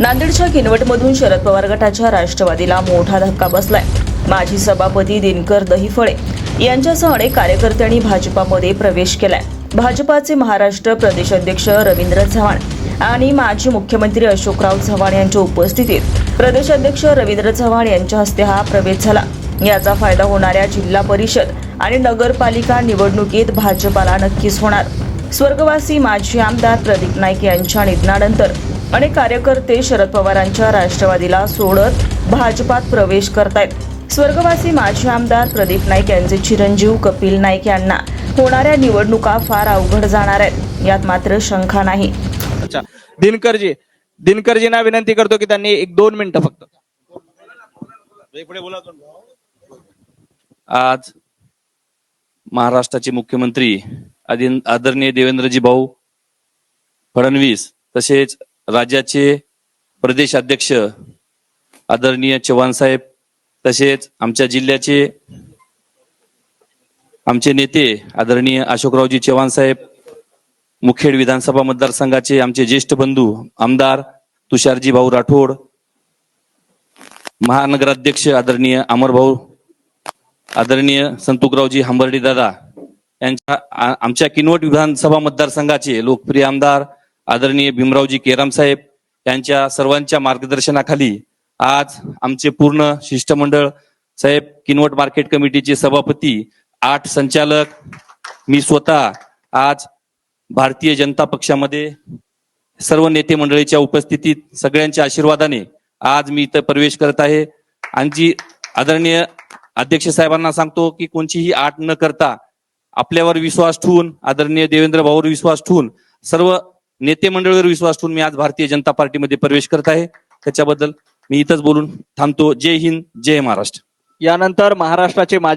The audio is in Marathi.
नांदेडच्या किनवटमधून शरद पवार गटाच्या राष्ट्रवादीला मोठा धक्का बसलाय. माजी सभापती दिनकर दहिफळे यांच्यासह अनेक कार्यकर्त्यांनी भाजपामध्ये प्रवेश केलाय. भाजपाचे महाराष्ट्र प्रदेश अध्यक्ष रवींद्र चव्हाण आणि माजी मुख्यमंत्री अशोकराव चव्हाण यांच्या उपस्थितीत प्रदेश अध्यक्ष रवींद्र चव्हाण यांच्या हस्ते हा प्रवेश झाला. याचा फायदा होणाऱ्या जिल्हा परिषद आणि नगरपालिका निवडणुकीत भाजपाला नक्कीच होणार. स्वर्गवासी माजी आमदार प्रदीप नाईक यांच्या निधनानंतर अनेक कार्यकर्ते शरद पवारांच्या राष्ट्रवादीला सोडत भाजपात प्रवेश करतायत. स्वर्गवासी माजी आमदार प्रदीप नाईक यांचे चिरंजीव कपिल नाईक यांना होणाऱ्या निवडणुका फार अवघड जाणार आहेत. यात मात्र शंका नाही. अच्छा. दिनकरजी दिनकरजींना विनंती करतो की त्यांनी एक दोन मिनिटं फक्त. आज महाराष्ट्राचे मुख्यमंत्री आदि- आदरणीय देवेंद्रजी भाऊ फडणवीस तसेच राज्याचे प्रदेश अध्यक्ष आदरणीय चव्हाण साहेब तसेच आमच्या जिल्ह्याचे आमचे नेते आदरणीय अशोकरावजी चव्हाण साहेब मुखेड विधानसभा मतदारसंघाचे आमचे ज्येष्ठ बंधू आमदार तुषारजी भाऊ राठोड महानगराध्यक्ष आदरणीय अमरभाऊ आदरणीय संतुकरावजी हंबर्डे दादा यांच्या आमच्या किनवट विधानसभा मतदारसंघाचे लोकप्रिय आमदार आदरणीय भीमरावजी केराम साहेब यांच्या सर्वांच्या मार्गदर्शनाखाली आज आमचे पूर्ण शिष्टमंडळ साहेब किनवट मार्केट कमिटीचे सभापती आठ संचालक मी स्वतः आज भारतीय जनता पक्षामध्ये सर्व नेते मंडळीच्या उपस्थितीत सगळ्यांच्या आशीर्वादाने आज मी इथं प्रवेश करत आहे. आणि जी आदरणीय अध्यक्ष साहेबांना सांगतो की कोणचीही आट न करता आपल्यावर विश्वास ठेवून आदरणीय देवेंद्र भाऊवर विश्वास ठेवून सर्व नेते मंडळीवर विश्वास ठेवून मी आज भारतीय जनता पार्टीमध्ये प्रवेश करत आहे. त्याच्याबद्दल मी इथंच बोलून थांबतो. जय हिंद जय महाराष्ट्र. यानंतर महाराष्ट्राचे माजी